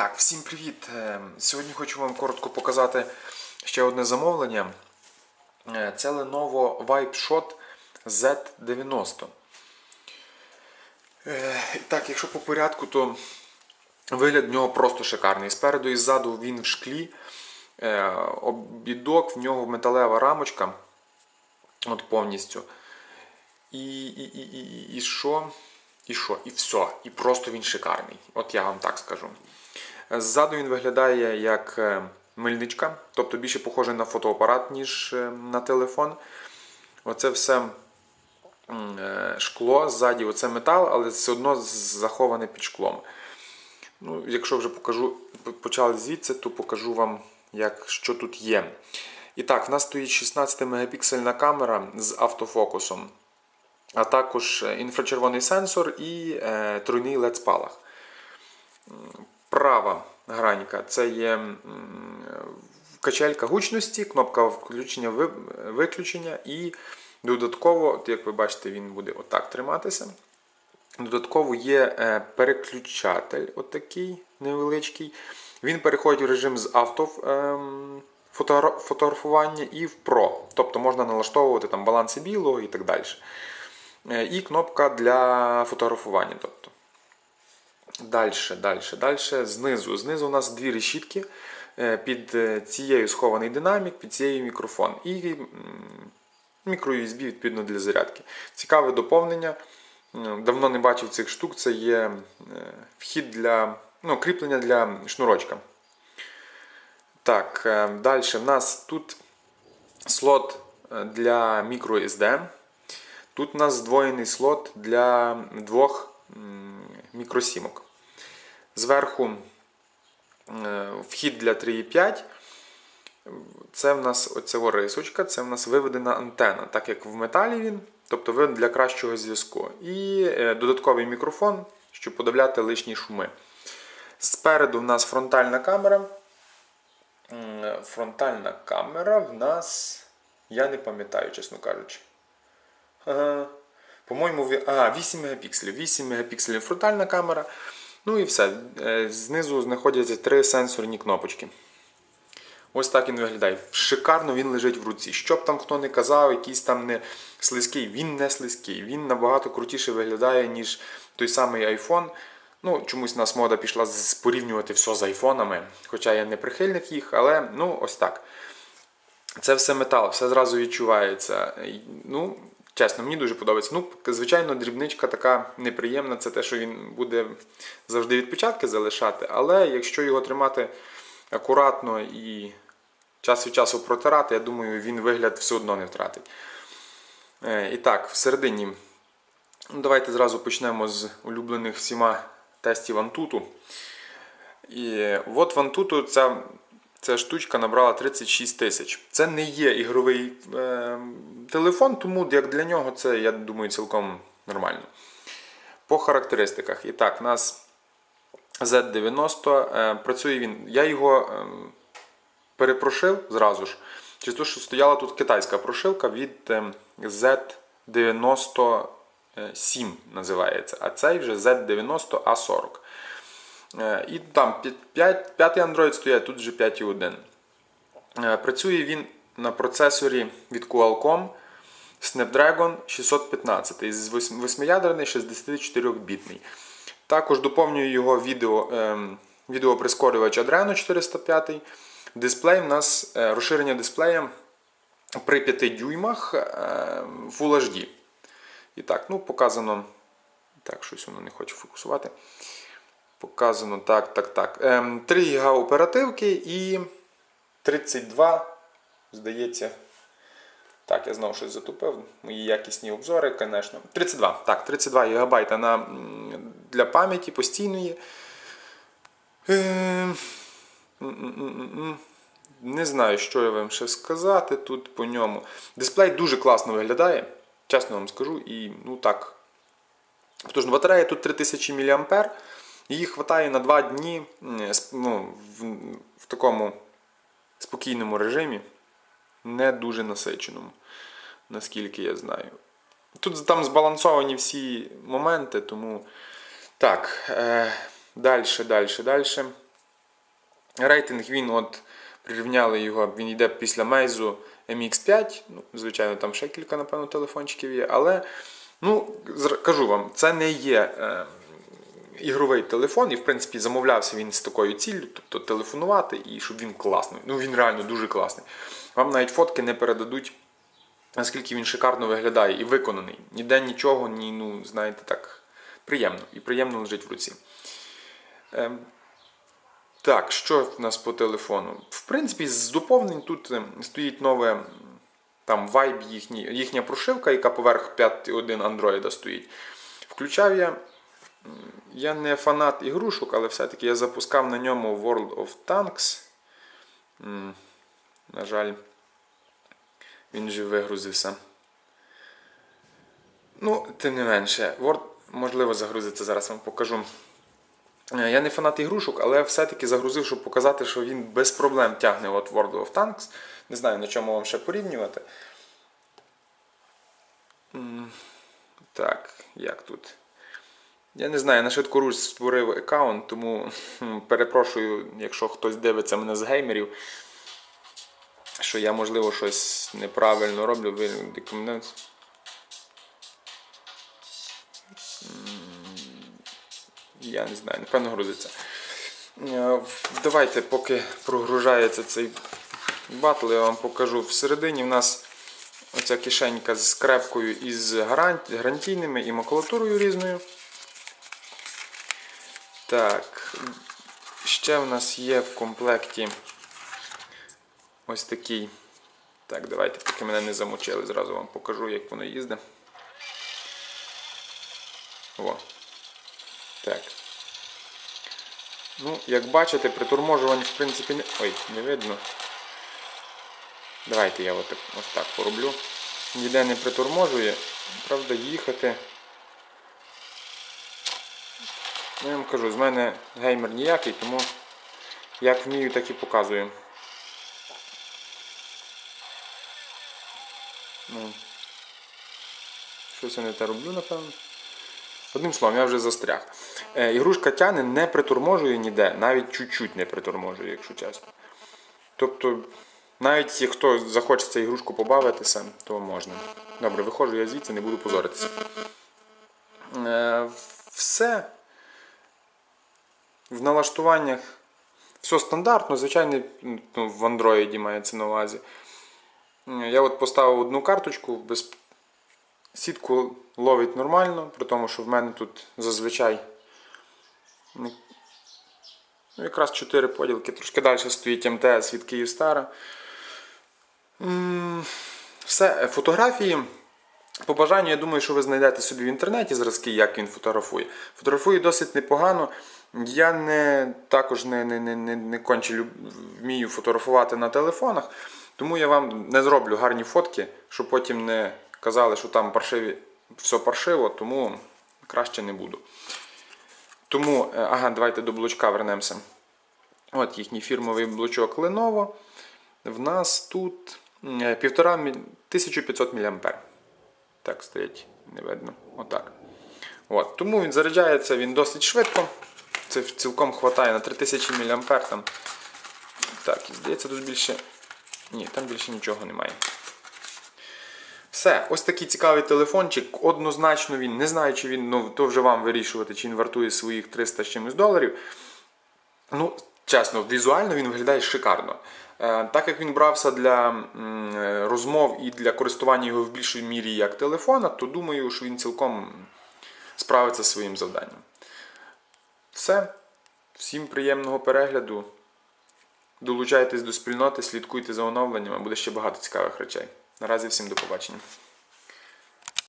Так, всім привіт! Е, Сьогодні хочу вам коротко показати ще одне замовлення. Е, Це Lenovo VibeShot Z90. Е, Так, якщо по порядку, то вигляд в нього просто шикарний. Спереду і ззаду він в шклі. Обідок, в нього металева рамочка. От повністю. І, і, і, і, і що? І що? І все. І просто він шикарний. От я вам так скажу. Ззаду він виглядає як е, мильничка, тобто більше похожий на фотоапарат, ніж е, на телефон. Оце все е, шкло, ззаді оце метал, але все одно заховане під шклом. Ну, якщо вже покажу, почали звідси, то покажу вам, як, що тут є. І так, в нас стоїть 16 мегапіксельна камера з автофокусом, а також інфрачервоний сенсор і е, тройний LED спалах. Права гранька це є качелька гучності, кнопка включення виключення, і додатково, як ви бачите, він буде отак триматися. Додатково є е, переключатель, отакий невеличкий. Він переходить в режим з авто ем, фотографування і в Pro. Тобто можна налаштовувати там баланси білого і так далі. Е, І кнопка для фотографування. Тобто. Дальше, дальше, дальше. Знизу. Знизу у нас дві решітки. Е, Під е, цією схований динамік, під цією мікрофон. І мікро-USB відповідно для зарядки. Цікаве доповнення. Давно не бачив цих штук. Це є е, вхід для ну, кріплення для шнурочка. Так, далі в нас тут слот для microSD. Тут у нас здвоєний слот для двох мікросімок. Зверху е, вхід для 3,5. Це в нас оця рисочка, це в нас виведена антена, так як в металі він, тобто виведена для кращого зв'язку. І е, додатковий мікрофон, щоб подавляти лишні шуми. Спереду в нас фронтальна камера. Фронтальна камера в нас. Я не пам'ятаю, чесно кажучи. По-моєму, а, 8 мегапікселів. 8 мегапікселів фронтальна камера. Ну і все. Е, Знизу знаходяться три сенсорні кнопочки. Ось так він виглядає. Шикарно він лежить в руці. Що б там хто не казав, якийсь там не слизький, він не слизький. Він набагато крутіше виглядає, ніж той самий iPhone. Ну, чомусь нас мода пішла порівнювати все з айфонами. Хоча я не прихильник їх, але ну ось так. Це все метал, все зразу відчувається. Ну, чесно, мені дуже подобається. Ну, звичайно, дрібничка така неприємна, це те, що він буде завжди відпечатки залишати, але якщо його тримати акуратно і час від часу протирати, я думаю, він вигляд все одно не втратить. Е, І так, всередині. Ну, давайте зразу почнемо з улюблених всіма тестів Antutu. І от в Antutu ця, ця штучка набрала 36 тисяч. Це не є ігровий е, телефон, тому як для нього це, я думаю, цілком нормально. По характеристиках. І так, у нас Z90 е, працює він. Я його е, перепрошив зразу ж. Через те, що стояла тут китайська прошивка від е, Z97 називається, а цей вже Z90A40. Е, І там 5, п'ятий Android стоять, тут вже 5.1. Е, Працює він на процесорі від Qualcomm Snapdragon 615 з 8-ядерний 64-бітний. Також доповнюю його відео, ем, відеоприскорювач Adreno 405. Дисплей у нас е, розширення дисплея при 5 дюймах Full HD. І так, ну, показано. Так, щось воно не хоче фокусувати. Показано так, так, так. Ем, 3 ГБ оперативки і 32, здається. Так, я знову щось затупив. Мої якісні обзори, звісно. 32. Так, 32 ГБ на, для пам'яті постійної. Ем. Не знаю, що я вам ще сказати тут по ньому. Дисплей дуже класно виглядає, чесно вам скажу. І ну так. Тож батарея тут 3000 мА. Її вистачає на 2 дні ну, в, в такому спокійному режимі, не дуже насиченому, наскільки я знаю. Тут там збалансовані всі моменти, тому. Так, е, далі, далі, далі. Рейтинг він от прирівняли його, він йде після Meizu MX5. Ну, звичайно, там ще кілька, напевно, телефончиків є. Але ну, кажу вам, це не є е, ігровий телефон, і в принципі замовлявся він з такою ціллю, тобто телефонувати і щоб він класний. Ну він реально дуже класний. Вам навіть фотки не передадуть, наскільки він шикарно виглядає і виконаний. Ніде нічого, ні, ну, знаєте, так приємно. І приємно лежить в руці. Ем, так, що в нас по телефону? В принципі, з доповнень тут е, стоїть нове там Vibe їхній, їхня прошивка, яка поверх 5.1 Android стоїть. Включав я. Я не фанат ігрушок, але все-таки я запускав на ньому World of Tanks. На жаль, він же вигрузився. Ну, тим не менше, Word, можливо, загрузиться, зараз вам покажу. Е, Я не фанат ігрушок, але все-таки загрузив, щоб показати, що він без проблем тягне от World of Tanks. Не знаю, на чому вам ще порівнювати. Так, як тут? Я не знаю, я на швидкоруч створив аккаунт, тому перепрошую, якщо хтось дивиться мене з геймерів, що я, можливо, щось неправильно роблю, ви рекомендуєте. Я не знаю, напевно грузиться. Е, Давайте, поки прогружається цей батл, я вам покажу. Всередині в нас оця кишенька з скрепкою із гарант- гарантійними і макулатурою різною. Так, ще в нас є в комплекті ось такий. Так, давайте, поки мене не замочили, зразу вам покажу, як воно їздить. О. Так. Ну, як бачите, приторможувань в принципі не. Ой, не видно. Давайте я от, ось так пороблю. Ніде не приторможує. Правда, їхати. Ну, я вам кажу, з мене геймер ніякий, тому як вмію, так і показую. Ну, щось я не те роблю, напевно. Одним словом, я вже застряг. Е, ігрушка тяне не приторможує ніде, навіть чуть-чуть не приторможує, якщо чесно. Тобто, навіть хто захочеться ігрушку побавитися, то можна. Добре, виходжу я звідси, не буду позоритися. Е, все. В налаштуваннях все стандартно, звичайно, ну, в Android мається на увазі. Я от поставив одну карточку без Сітку ловить нормально, при тому, що в мене тут зазвичай ну, якраз 4 поділки. Трошки далі стоїть МТС від Київстара. Все, фотографії. По бажанню, я думаю, що ви знайдете собі в інтернеті зразки, як він фотографує. Фотографує досить непогано. Я не, також не, не, не, не, конче вмію фотографувати на телефонах, тому я вам не зроблю гарні фотки, щоб потім не казали, що там паршиві, все паршиво, тому краще не буду. Тому, е, ага, давайте до блочка вернемося. От їхній фірмовий блочок Lenovo. В нас тут м, е, 1,5 мі- 1500 мА. Так стоять, не видно. Отак. От. Тому він заряджається він досить швидко. Це цілком хватає на 3000 мА. Там. Так, і здається, тут більше. Ні, там більше нічого немає. Все, ось такий цікавий телефончик. Однозначно він, не знаю, чи він, ну то вже вам вирішувати, чи він вартує своїх 300 з чимось доларів. Ну, чесно, візуально він виглядає шикарно. Е, Так як він брався для е, розмов і для користування його в більшій мірі як телефона, то думаю, що він цілком справиться зі своїм завданням. Все. Всім приємного перегляду. Долучайтесь до спільноти, слідкуйте за оновленнями, буде ще багато цікавих речей. Наразі всім до побачення.